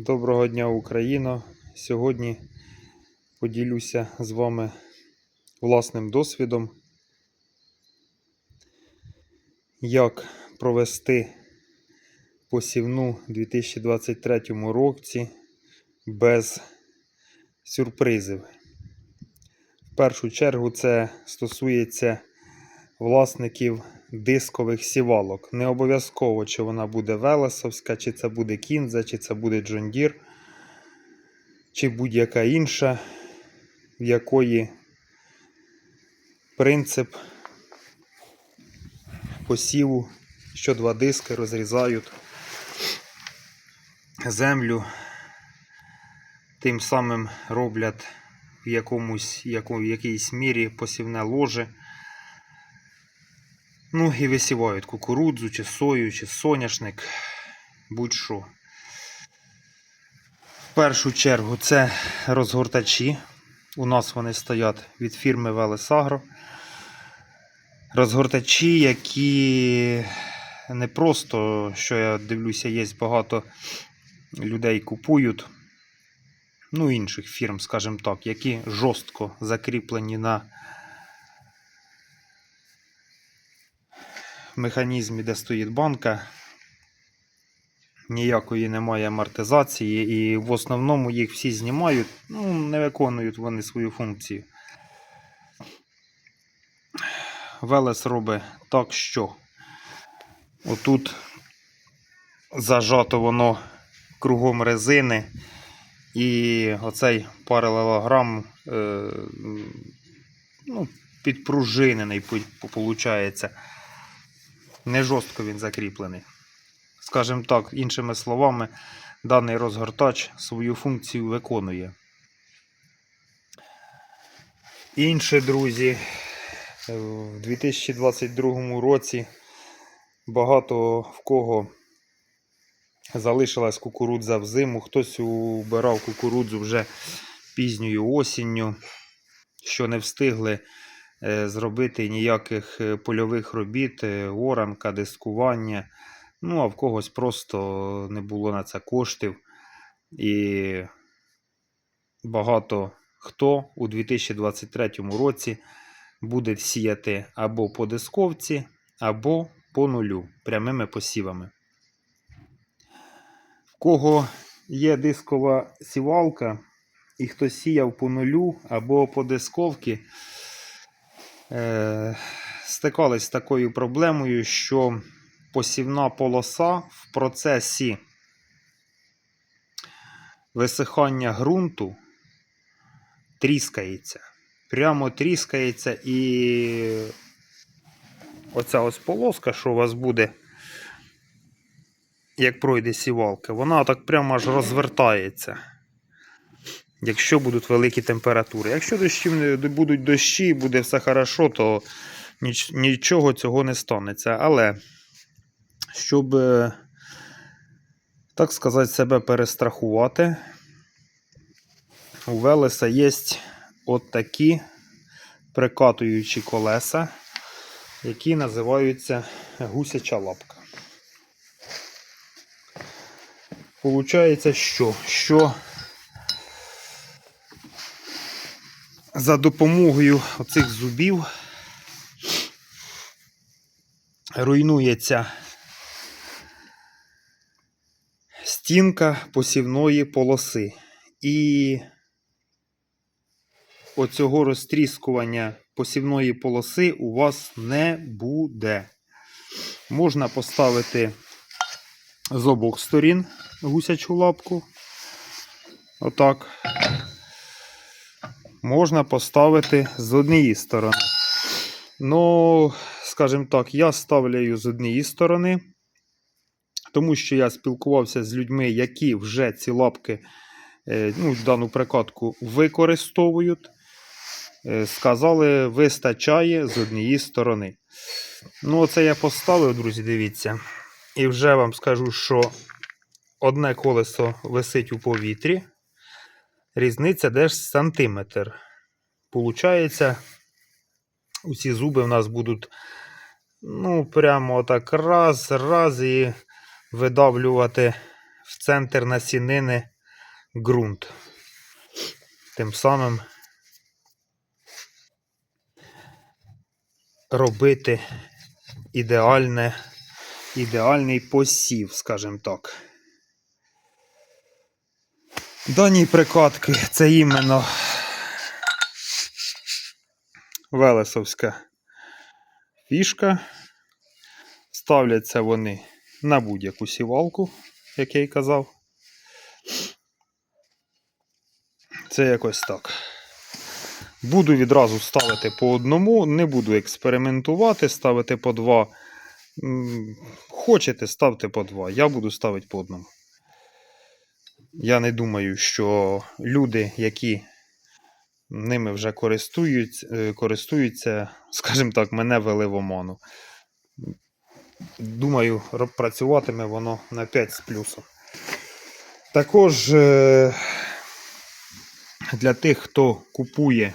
Доброго дня, Україно! Сьогодні поділюся з вами власним досвідом, як провести посівну у 2023 році без сюрпризів. В першу чергу це стосується власників дискових сівалок. Не обов'язково, чи вона буде Велесовська, чи це буде Кінза, чи це буде Джондір, чи будь-яка інша, в якої принцип посіву, що два диски розрізають землю, тим самим роблять в якомусь, в якійсь мірі посівне ложе. Ну і висівають кукурудзу, чи сою, чи соняшник, будь-що. В першу чергу це розгортачі. У нас вони стоять від фірми Велесагро. Розгортачі, які не просто, що я дивлюся, є багато людей купують, ну інших фірм, скажімо так, які жорстко закріплені на механізмі, де стоїть банка. Ніякої немає амортизації, і в основному їх всі знімають, ну, не виконують вони свою функцію. Велес робить так, що отут зажато воно кругом резини, і оцей паралелограм е, ну, підпружинений, виходить. Не жорстко він закріплений. Скажімо так, іншими словами, даний розгортач свою функцію виконує. Інше, друзі, в 2022 році багато в кого залишилась кукурудза в зиму, хтось убирав кукурудзу вже пізньою осінню, що не встигли е, зробити ніяких е, польових робіт, е, оранка, дискування. Ну, а в когось просто не було на це коштів. І багато хто у 2023 році буде сіяти або по дисковці, або по нулю прямими посівами. В кого є дискова сівалка, і хто сіяв по нулю або по дисковці, е, стикались з такою проблемою, що посівна полоса в процесі висихання ґрунту тріскається. Прямо тріскається і оця ось полоска, що у вас буде, як пройде сівалка, вона так прямо аж розвертається. Якщо будуть великі температури. Якщо дощі, будуть дощі, буде все хорошо, то ніч- нічого цього не станеться. Але щоб, е, так сказати, себе перестрахувати, у Велеса є от такі прикатуючі колеса, які називаються гусяча лапка. Получається, що? Що за допомогою оцих зубів руйнується стінка посівної полоси. І оцього розтріскування посівної полоси у вас не буде. Можна поставити з обох сторін гусячу лапку. Отак. Можна поставити з однієї сторони. Ну, скажімо так, я ставляю з однієї сторони, тому що я спілкувався з людьми, які вже ці лапки, е, ну, дану прикатку використовують. Е, Сказали, вистачає з однієї сторони. Ну, оце я поставив, друзі, дивіться. І вже вам скажу, що одне колесо висить у повітрі. Різниця десь сантиметр. Получається, усі зуби в нас будуть ну, прямо так раз, раз і видавлювати в центр насінини ґрунт. Тим самим робити ідеальне, ідеальний посів, скажімо так. Дані прикладки це іменно Велесовська фішка. Ставляться вони на будь-яку сівалку, як я й казав. Це якось так. Буду відразу ставити по одному, не буду експериментувати, ставити по два. Хочете, ставте по два. Я буду ставити по одному. Я не думаю, що люди, які ними вже користують, е, користуються, скажімо так, мене вели в оману. Думаю, працюватиме воно на 5 з плюсом. Також е, для тих, хто купує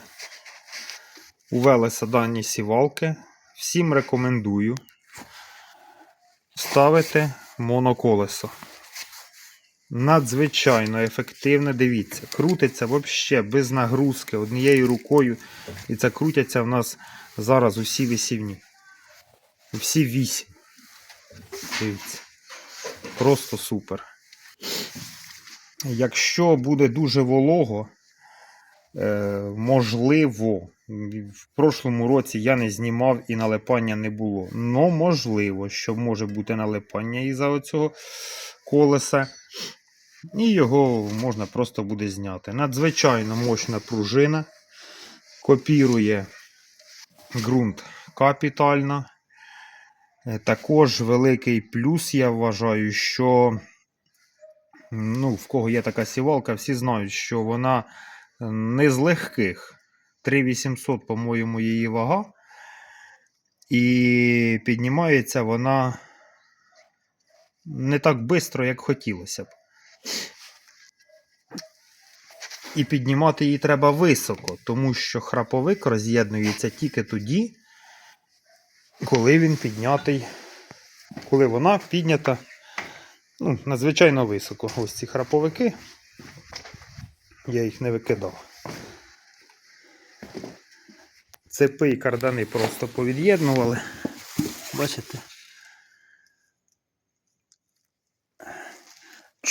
у Велеса дані сівалки, всім рекомендую ставити моноколесо. Надзвичайно ефективне, дивіться, крутиться взагалі без нагрузки однією рукою. І це крутяться в нас зараз усі висівні. Всі вісім. Дивіться. Просто супер. Якщо буде дуже волого, е, можливо, в прошлому році я не знімав і налипання не було. Но можливо, що може бути налипання із-за оцього колеса. І його можна просто буде зняти. Надзвичайно мощна пружина. Копірує ґрунт капітально. Е, Також великий плюс, я вважаю, що ну, в кого є така сівалка, всі знають, що вона не з легких. 3800, по-моєму, її вага. І піднімається вона не так швидко, як хотілося б. І піднімати її треба високо, тому що храповик роз'єднується тільки тоді, коли він піднятий, коли вона піднята ну, надзвичайно високо. Ось ці храповики. Я їх не викидав. Цепи і кардани просто повід'єднували. Бачите?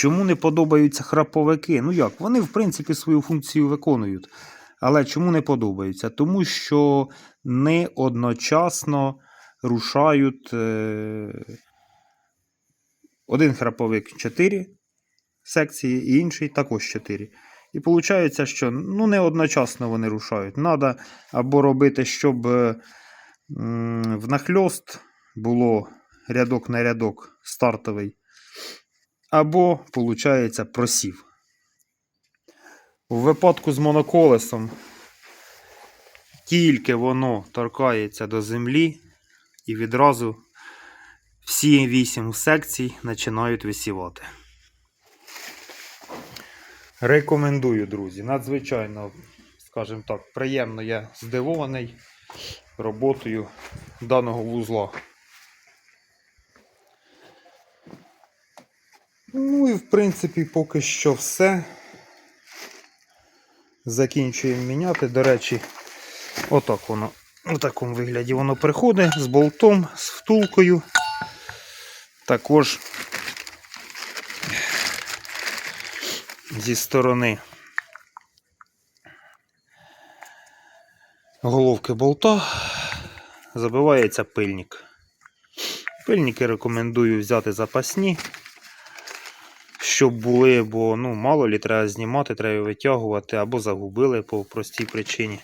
Чому не подобаються храповики? Ну як, вони, в принципі, свою функцію виконують. Але чому не подобаються? Тому що не одночасно рушають е... один храповик 4 секції, і інший також 4. І виходить, що ну, не одночасно вони рушають. Треба або робити, щоб е, внахльост було рядок на рядок стартовий, або, виходить, просів. У випадку з моноколесом тільки воно торкається до землі, і відразу всі вісім секцій починають висівати. Рекомендую, друзі. Надзвичайно, скажімо так, приємно я здивований роботою даного вузла. Ну і в принципі поки що все. Закінчуємо міняти. До речі, отак воно, у такому вигляді воно приходить з болтом, з втулкою. Також зі сторони головки болта забивається пильник. Пильники рекомендую взяти запасні, щоб були, бо ну, мало лі треба знімати, треба витягувати або загубили по простій причині.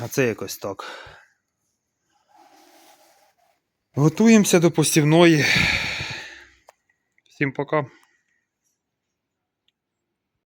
А це якось так. Готуємося до посівної. Всім пока.